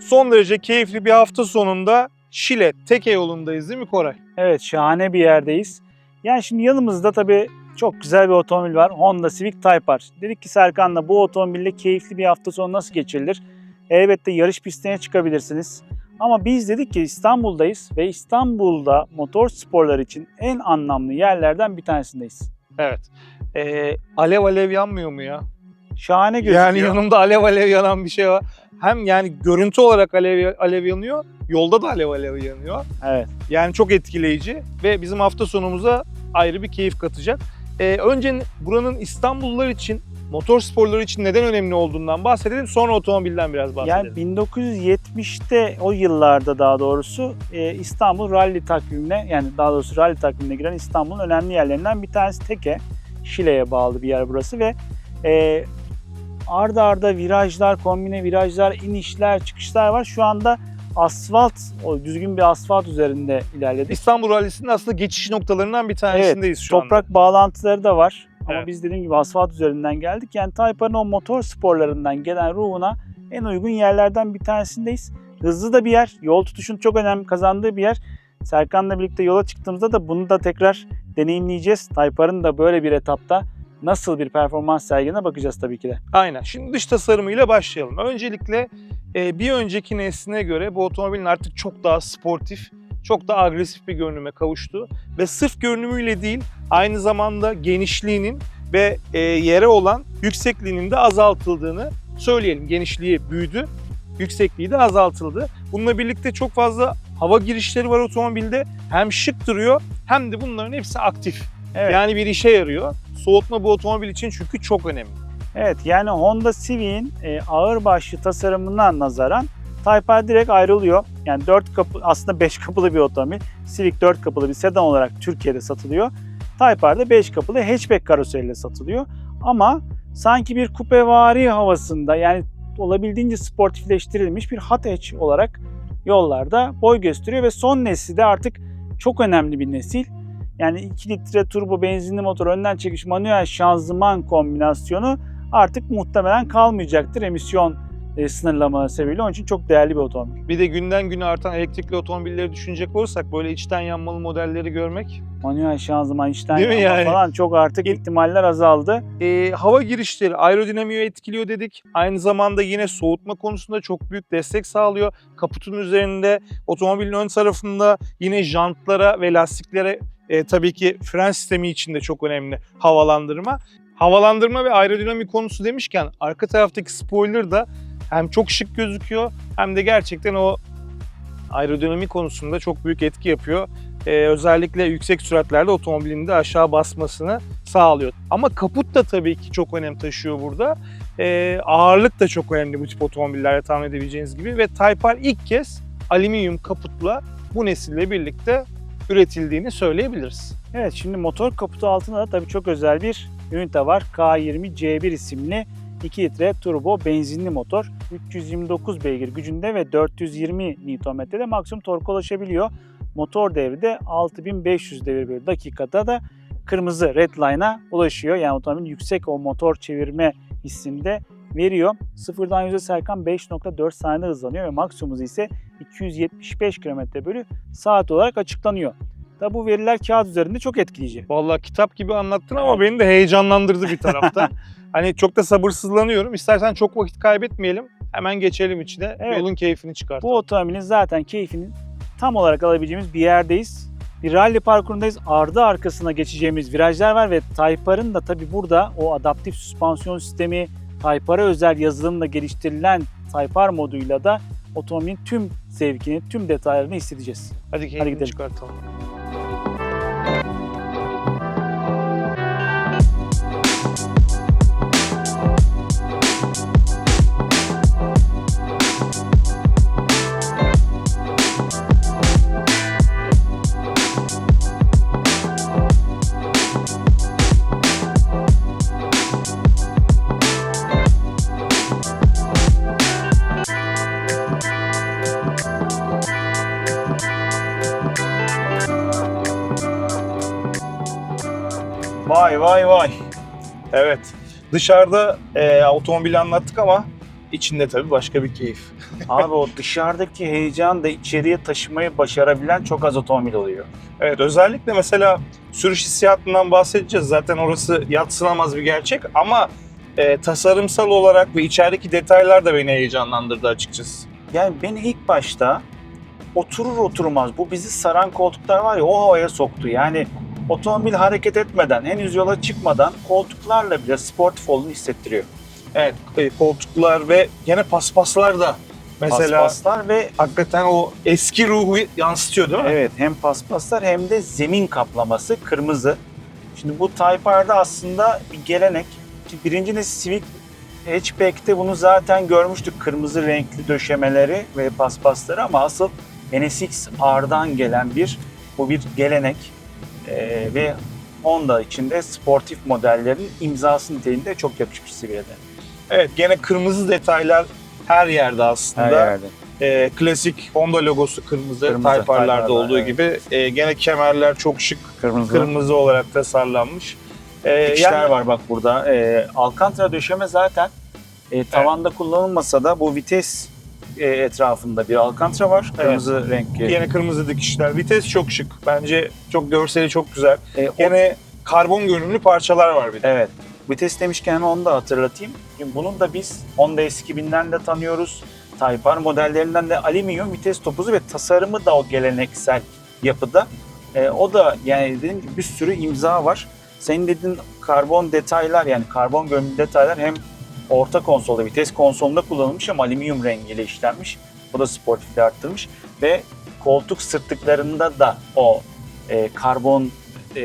Son derece keyifli bir hafta sonunda Şile Teke yolundayız değil mi Koray? Evet şahane bir yerdeyiz. Yani şimdi yanımızda tabii çok güzel bir otomobil var. Honda Civic Type R. Dedik ki Serkan'la bu otomobille keyifli bir hafta sonu nasıl geçirilir? Elbette yarış pistine çıkabilirsiniz. Ama biz dedik ki İstanbul'dayız ve İstanbul'da motor sporları için en anlamlı yerlerden bir tanesindeyiz. Evet. Ee, alev alev yanmıyor mu ya? Şahane gözüküyor. Yani yanımda alev alev yanan bir şey var. Hem yani görüntü olarak alev alev yanıyor, yolda da alev alev yanıyor. Evet. Yani çok etkileyici ve bizim hafta sonumuza ayrı bir keyif katacak. Ee, önce buranın İstanbullular için, motor sporları için neden önemli olduğundan bahsedelim. Sonra otomobilden biraz bahsedelim. Yani 1970'te o yıllarda daha doğrusu e, İstanbul Rally takvimine yani daha doğrusu Rally takvimine giren İstanbul'un önemli yerlerinden bir tanesi Teke. Şile'ye bağlı bir yer burası ve e, arda arda virajlar, kombine virajlar, inişler, çıkışlar var. Şu anda asfalt, o düzgün bir asfalt üzerinde ilerledik. İstanbul Rally'sinin aslında geçiş noktalarından bir tanesindeyiz şu anda. Toprak bağlantıları da var. Ama Evet. biz dediğim gibi asfalt üzerinden geldik. Yani Taypar'ın o motor sporlarından gelen ruhuna en uygun yerlerden bir tanesindeyiz. Hızlı da bir yer. Yol tutuşun çok önem kazandığı bir yer. Serkan'la birlikte yola çıktığımızda da bunu da tekrar deneyimleyeceğiz. Taypar'ın da böyle bir etapta nasıl bir performans sergiline bakacağız tabii ki de. Aynen. Şimdi dış tasarımıyla başlayalım. Öncelikle e, bir önceki nesline göre bu otomobilin artık çok daha sportif, çok daha agresif bir görünüme kavuştu. Ve sırf görünümüyle değil, aynı zamanda genişliğinin ve e, yere olan yüksekliğinin de azaltıldığını söyleyelim. Genişliği büyüdü, yüksekliği de azaltıldı. Bununla birlikte çok fazla hava girişleri var otomobilde. Hem şık duruyor hem de bunların hepsi aktif. Evet. Yani bir işe yarıyor. Soğutma bu otomobil için çünkü çok önemli. Evet yani Honda Civic'in e, ağır başlı tasarımına nazaran Type R direkt ayrılıyor. Yani 4 kapı aslında 5 kapılı bir otomobil. Civic 4 kapılı bir sedan olarak Türkiye'de satılıyor. Type R'de 5 kapılı hatchback karoseriyle satılıyor. Ama sanki bir kupevari havasında yani olabildiğince sportifleştirilmiş bir hot hatch olarak yollarda boy gösteriyor ve son nesli de artık çok önemli bir nesil. Yani 2 litre turbo benzinli motor önden çekiş manuel şanzıman kombinasyonu artık muhtemelen kalmayacaktır emisyon e, sınırlamaları sebebiyle. Onun için çok değerli bir otomobil. Bir de günden güne artan elektrikli otomobilleri düşünecek olursak böyle içten yanmalı modelleri görmek. Manuel şanzıman içten Değil mi yanma yani? falan çok artık ihtimaller azaldı. Ee, hava girişleri aerodinamiği etkiliyor dedik. Aynı zamanda yine soğutma konusunda çok büyük destek sağlıyor. Kaputun üzerinde otomobilin ön tarafında yine jantlara ve lastiklere e, tabii ki fren sistemi için de çok önemli havalandırma. Havalandırma ve aerodinamik konusu demişken arka taraftaki spoiler da hem çok şık gözüküyor hem de gerçekten o aerodinamik konusunda çok büyük etki yapıyor. Ee, özellikle yüksek süratlerde otomobilin de aşağı basmasını sağlıyor. Ama kaput da tabii ki çok önem taşıyor burada. Ee, ağırlık da çok önemli bu tip otomobillerde tahmin edebileceğiniz gibi ve Type R ilk kez alüminyum kaputla bu nesille birlikte üretildiğini söyleyebiliriz. Evet şimdi motor kaputu altında da tabii çok özel bir ünite var. K20 C1 isimli 2 litre turbo benzinli motor. 329 beygir gücünde ve 420 Nm'de maksimum torka ulaşabiliyor. Motor devri de 6500 devir bölü dakikada da kırmızı red line'a ulaşıyor. Yani otomobil yüksek o motor çevirme hissinde veriyor. Sıfırdan yüze Serkan 5.4 saniyede hızlanıyor ve maksimum ise 275 km bölü saat olarak açıklanıyor. Tabi bu veriler kağıt üzerinde çok etkileyici. Vallahi kitap gibi anlattın ama beni de heyecanlandırdı bir taraftan. hani çok da sabırsızlanıyorum. İstersen çok vakit kaybetmeyelim. Hemen geçelim içine. Evet. Yolun keyfini çıkartalım. Bu otomobilin zaten keyfini tam olarak alabileceğimiz bir yerdeyiz. Bir rally parkurundayız. Ardı arkasına geçeceğimiz virajlar var ve Type R'ın da tabi burada o adaptif süspansiyon sistemi, Type R'a özel yazılımla geliştirilen Type R moduyla da otomobilin tüm zevkini, tüm detaylarını hissedeceğiz. Hadi keyfini gidelim. çıkartalım. Dışarıda e, otomobili anlattık ama içinde tabii başka bir keyif. Abi o dışarıdaki heyecan da içeriye taşımayı başarabilen çok az otomobil oluyor. Evet özellikle mesela sürüş hissiyatından bahsedeceğiz. Zaten orası yatsınamaz bir gerçek ama e, tasarımsal olarak ve içerideki detaylar da beni heyecanlandırdı açıkçası. Yani beni ilk başta oturur oturmaz bu bizi saran koltuklar var ya o havaya soktu. Yani otomobil hareket etmeden, henüz yola çıkmadan koltuklarla bile sportif olduğunu hissettiriyor. Evet e, koltuklar ve gene paspaslar da mesela Paspaslar ve hakikaten o eski ruhu yansıtıyor değil mi? evet hem paspaslar hem de zemin kaplaması kırmızı. Şimdi bu Type R'da aslında bir gelenek. Ki Birinci nesil Civic hatchback'te bunu zaten görmüştük. Kırmızı renkli döşemeleri ve paspasları ama asıl NSX R'dan gelen bir bu bir gelenek. Ee, ve Honda içinde sportif modellerin imzası niteliğinde çok yakışmış seviyede. Evet gene kırmızı detaylar her yerde aslında. E, klasik Honda logosu kırmızı, Kırmızı, Type olduğu evet. gibi. E, gene kemerler çok şık Kırmızı. kırmızı olarak tasarlanmış. E, Dikişler yani- var bak burada. Ee, Alcantara döşeme zaten e, tavanda kullanılmasa da bu vites e, etrafında bir Alcantara var. Kırmızı renk. Yine kırmızı dikişler. Vites çok şık. Bence çok görseli çok güzel. E, o- Gene karbon görünümlü parçalar var bir de. Evet. Vites demişken onu da hatırlatayım. Şimdi bunun da biz Honda S2000'den de tanıyoruz. Type R modellerinden de alüminyum vites topuzu ve tasarımı da o geleneksel yapıda. E, o da yani dediğim gibi bir sürü imza var. Senin dediğin karbon detaylar yani karbon görünümlü detaylar hem orta konsolda vites konsolunda kullanılmış ama alüminyum rengiyle işlenmiş. Bu da sportifliği arttırmış ve koltuk sırtlıklarında da o e, karbon e,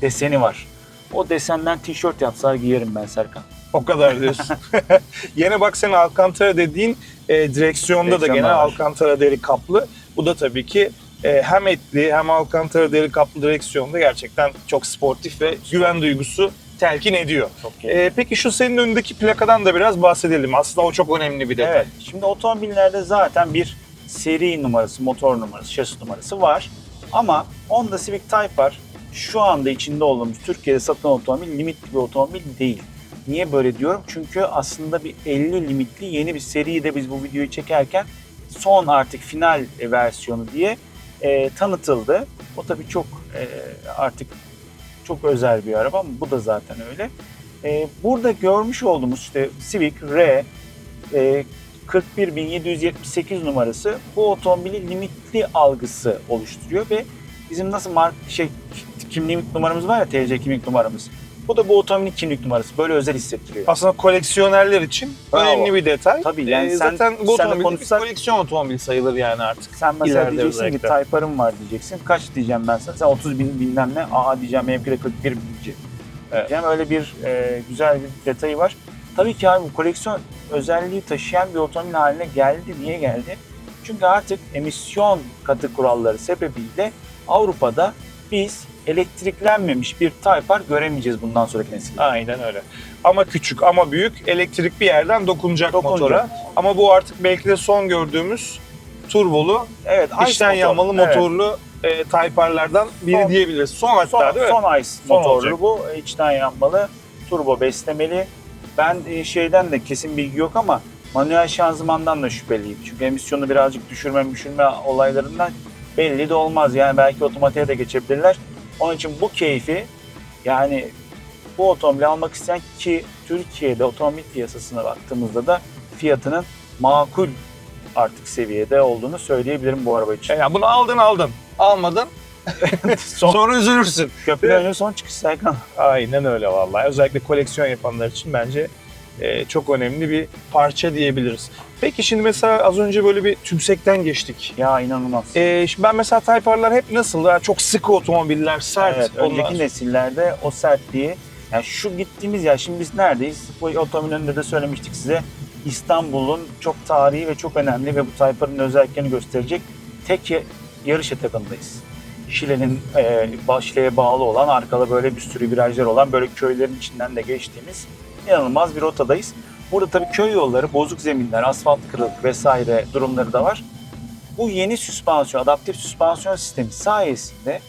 deseni var. O desenden tişört yapsalar giyerim ben Serkan. O kadar diyorsun. Yine bak senin Alcantara dediğin e, direksiyonda da Direksiyonda gene var. Alcantara deri kaplı. Bu da tabii ki e, hem etli hem Alcantara deri kaplı direksiyonda gerçekten çok sportif ve güven duygusu telkin ediyor. Çok E, peki şu senin önündeki plakadan da biraz bahsedelim. Aslında o çok önemli bir detay. Evet. Şimdi otomobillerde zaten bir seri numarası, motor numarası, şasi numarası var. Ama Honda Civic Type R şu anda içinde olduğumuz Türkiye'de satılan otomobil limitli bir otomobil değil. Niye böyle diyorum? Çünkü aslında bir 50 limitli yeni bir seriyi de biz bu videoyu çekerken son artık final versiyonu diye e, tanıtıldı. O tabii çok e, artık çok özel bir araba ama bu da zaten öyle. E, burada görmüş olduğumuz işte Civic R e, 41778 numarası bu otomobili limitli algısı oluşturuyor ve bizim nasıl mark şey kimlik numaramız var ya TC kimlik numaramız. Bu da bu otomobilin kimlik numarası. Böyle özel hissettiriyor. Aslında koleksiyonerler için Bravo. önemli bir detay. Tabii, yani E, sen- zaten bu otomobil konuşsak- koleksiyon otomobil sayılır yani artık. Sen mesela İleride diyeceksin özellikle. ki Type R'ım var diyeceksin. Kaç diyeceğim ben sana? Sen 30 bin bilmem ne. Aa diyeceğim benimki de 41 bin diyeceğim. Evet. Diyeceğim öyle bir e, güzel bir detayı var. Tabii ki abi bu koleksiyon özelliği taşıyan bir otomobil haline geldi. Niye geldi? Çünkü artık emisyon katı kuralları sebebiyle Avrupa'da biz elektriklenmemiş bir Type R göremeyeceğiz bundan sonraki nesilde. Aynen öyle. Ama küçük ama büyük elektrik bir yerden dokunacak, Dokunacak. motora. Ama bu artık belki de son gördüğümüz turbolu, Evet, içten motor. yanmalı Evet. motorlu e, Type R'lardan biri Son- diyebiliriz. Son hatta Son, değil mi? son ICE Son motorlu olacak. bu. İçten yanmalı, turbo beslemeli. Ben e, şeyden de kesin bilgi yok ama manuel şanzımandan da şüpheliyim. Çünkü emisyonu birazcık düşürme düşürme olaylarından belli de olmaz. Yani belki otomatiğe de geçebilirler. Onun için bu keyfi yani bu otomobili almak isteyen ki Türkiye'de otomobil piyasasına baktığımızda da fiyatının makul artık seviyede olduğunu söyleyebilirim bu araba için. Yani bunu aldın aldın. Almadın Son, sonra üzülürsün. köprüden önce son çıkış Serkan. Aynen öyle vallahi. Özellikle koleksiyon yapanlar için bence e, çok önemli bir parça diyebiliriz. Peki şimdi mesela az önce böyle bir tümsekten geçtik. Ya inanılmaz. E, şimdi ben mesela Type R'lar hep nasıl? Çok sıkı otomobiller, sert. Evet, onlar. önceki nesillerde o sertliği, yani şu gittiğimiz yer, şimdi biz neredeyiz? Bu otomobilin önünde de söylemiştik size. İstanbul'un çok tarihi ve çok önemli ve bu Type R'ın özelliklerini gösterecek tek yarış etapındayız. Şile'nin e, Şile'ye bağlı olan, arkada böyle bir sürü virajlar olan, böyle köylerin içinden de geçtiğimiz inanılmaz bir rotadayız. Burada tabii köy yolları, bozuk zeminler, asfalt kırık vesaire durumları da var. Bu yeni süspansiyon, adaptif süspansiyon sistemi sayesinde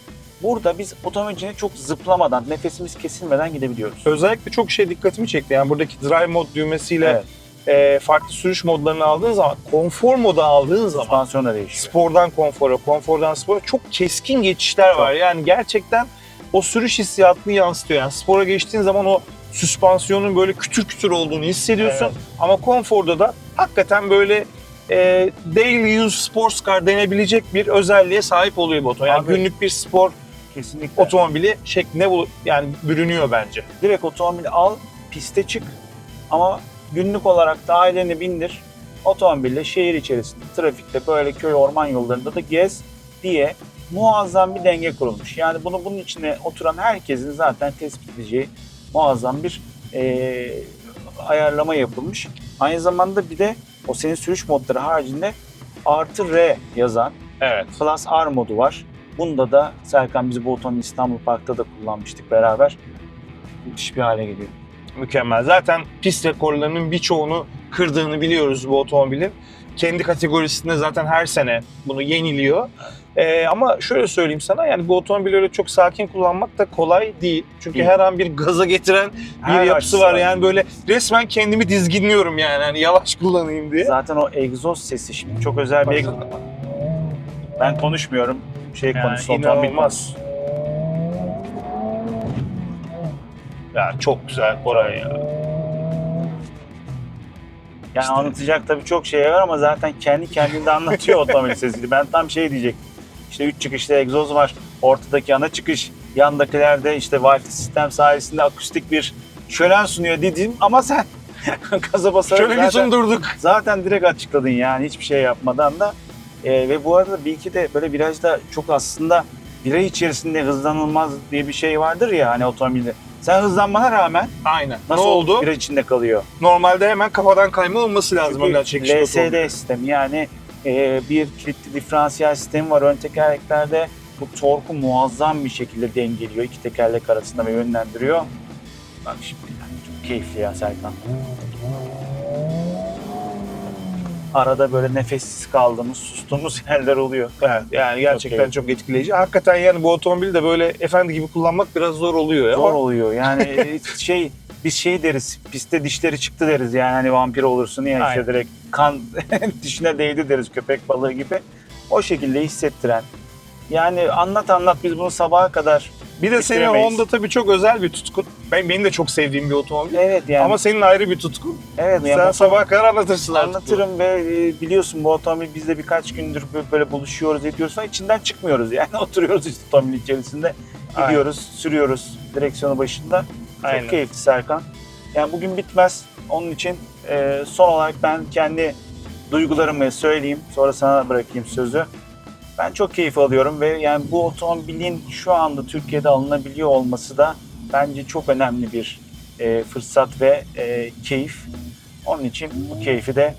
Burada biz otomobiline çok zıplamadan, nefesimiz kesilmeden gidebiliyoruz. Özellikle çok şey dikkatimi çekti. Yani buradaki drive mod düğmesiyle Evet. e, farklı sürüş modlarını aldığın zaman, konfor modu aldığın zaman Süspansiyon da değişiyor. spordan konfora, konfordan spora çok keskin geçişler var. Yani gerçekten o sürüş hissiyatını yansıtıyor. Yani spora geçtiğin zaman o süspansiyonun böyle kütür kütür olduğunu hissediyorsun. Evet. Ama konforda da hakikaten böyle e, daily use sports car denebilecek bir özelliğe sahip oluyor bu otomobil. Yani Abi- günlük bir spor Kesinlikle. otomobili şeklinde bu yani bürünüyor bence. Direkt otomobili al, piste çık ama günlük olarak da aileni bindir. Otomobille şehir içerisinde, trafikte, böyle köy orman yollarında da gez diye muazzam bir denge kurulmuş. Yani bunu bunun içine oturan herkesin zaten tespit edeceği muazzam bir eee, ayarlama yapılmış. Aynı zamanda bir de o senin sürüş modları haricinde artı R yazan Evet. Plus R modu var. Bunda da Serkan bizi bu otomobil İstanbul Park'ta da kullanmıştık beraber. Müthiş bir hale geliyor. Mükemmel. Zaten pist rekorlarının birçoğunu kırdığını biliyoruz bu otomobilin. Kendi kategorisinde zaten her sene bunu yeniliyor. Ee, ama şöyle söyleyeyim sana yani bu otomobili öyle çok sakin kullanmak da kolay değil. Çünkü her an bir gaza getiren bir Her yapısı var. Yani böyle resmen kendimi dizginliyorum yani hani yavaş kullanayım diye. Zaten o egzoz sesi şimdi çok özel bir egzoz. Ben konuşmuyorum. Şey Yani otomobil inanılmaz. Ya çok güzel Koray ya. Yani anlatacak tabii çok şey var ama zaten kendi kendinde anlatıyor otomobil sesini. Ben tam şey diyecektim. İşte üç çıkışta egzoz var. Ortadaki ana çıkış. Yandakilerde işte Wi-Fi sistem sayesinde akustik bir şölen sunuyor dedim ama sen gaza basarak Şöyle bir zaten- sundurduk. Zaten direkt açıkladın yani hiçbir şey yapmadan da. Ee, ve bu arada bir iki de böyle virajda çok aslında viraj içerisinde hızlanılmaz diye bir şey vardır ya hani otomobilde. Sen hızlanmana rağmen Aynen. nasıl ne oldu? viraj içinde kalıyor? Normalde hemen kafadan kayma olması lazım. Çünkü önden. LSD sistemi yani e, bir kilitli diferansiyel sistemi var ön tekerleklerde. Bu torku muazzam bir şekilde dengeliyor iki tekerlek arasında ve yönlendiriyor. Bak şimdi yani çok keyifli ya Serkan. Arada böyle nefessiz kaldığımız, sustuğumuz yerler oluyor. Evet, yani gerçekten Okey. çok etkileyici. Hakikaten yani bu otomobili de böyle efendi gibi kullanmak biraz zor oluyor. ya. Zor oluyor yani şey biz şey deriz piste dişleri çıktı deriz yani hani vampir olursun ya işte direkt kan dişine değdi deriz köpek balığı gibi. O şekilde hissettiren. Yani anlat anlat biz bunu sabaha kadar Bir de senin bitiremeyiz. Honda tabii çok özel bir tutkun. Ben, benim de çok sevdiğim bir otomobil. evet yani Ama senin ayrı bir tutkun. evet Sen yani sabaha kadar anlatırsın artık. anlatırım ve e, biliyorsun bu otomobil biz de birkaç gündür böyle- buluşuyoruz ediyoruz ama içinden çıkmıyoruz yani oturuyoruz işte otomobil içerisinde Aynen. gidiyoruz sürüyoruz direksiyonu başında Aynen. Çok keyifli Serkan. Yani bugün bitmez. Onun için e, son olarak ben kendi duygularımı söyleyeyim. Sonra sana bırakayım sözü. Ben çok keyif alıyorum ve yani bu otomobilin şu anda Türkiye'de alınabiliyor olması da bence çok önemli bir e, fırsat ve e, keyif. Onun için bu keyfi de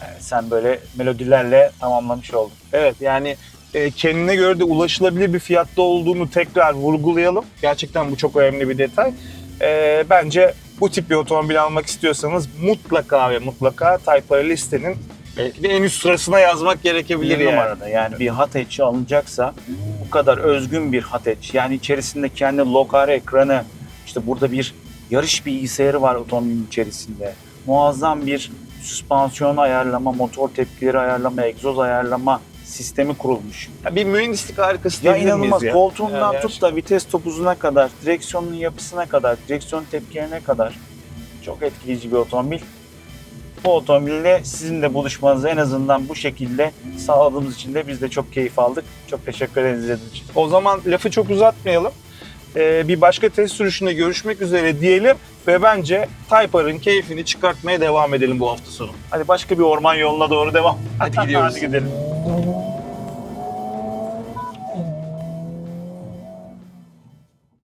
e, sen böyle melodilerle tamamlamış oldun. Evet yani e, kendine göre de ulaşılabilir bir fiyatta olduğunu tekrar vurgulayalım. Gerçekten bu çok önemli bir detay. E, bence bu tip bir otomobil almak istiyorsanız mutlaka ve mutlaka Type R listenin belki de en üst sırasına yazmak gerekebilir bir yani. numarada yani bir hat hatch'i alınacaksa bu kadar özgün bir hat hatch yani içerisinde kendi lokare ekranı işte burada bir yarış bilgisayarı var otomobilin içerisinde muazzam bir süspansiyon ayarlama motor tepkileri ayarlama egzoz ayarlama sistemi kurulmuş. Ya bir mühendislik harikası Ya inanılmaz ya? koltuğundan Yani tut da vites topuzuna kadar direksiyonun yapısına kadar direksiyon tepkilerine kadar çok etkileyici bir otomobil. Bu otomobille sizinle buluşmanızı en azından bu şekilde sağladığımız için de biz de çok keyif aldık. Çok teşekkür ederiz izlediğiniz için. O zaman lafı çok uzatmayalım. Ee, bir başka test sürüşünde görüşmek üzere diyelim ve bence Type R'ın keyfini çıkartmaya devam edelim bu hafta sonu. Hadi başka bir orman yoluna doğru devam. Hadi gidiyoruz. Hadi gidelim.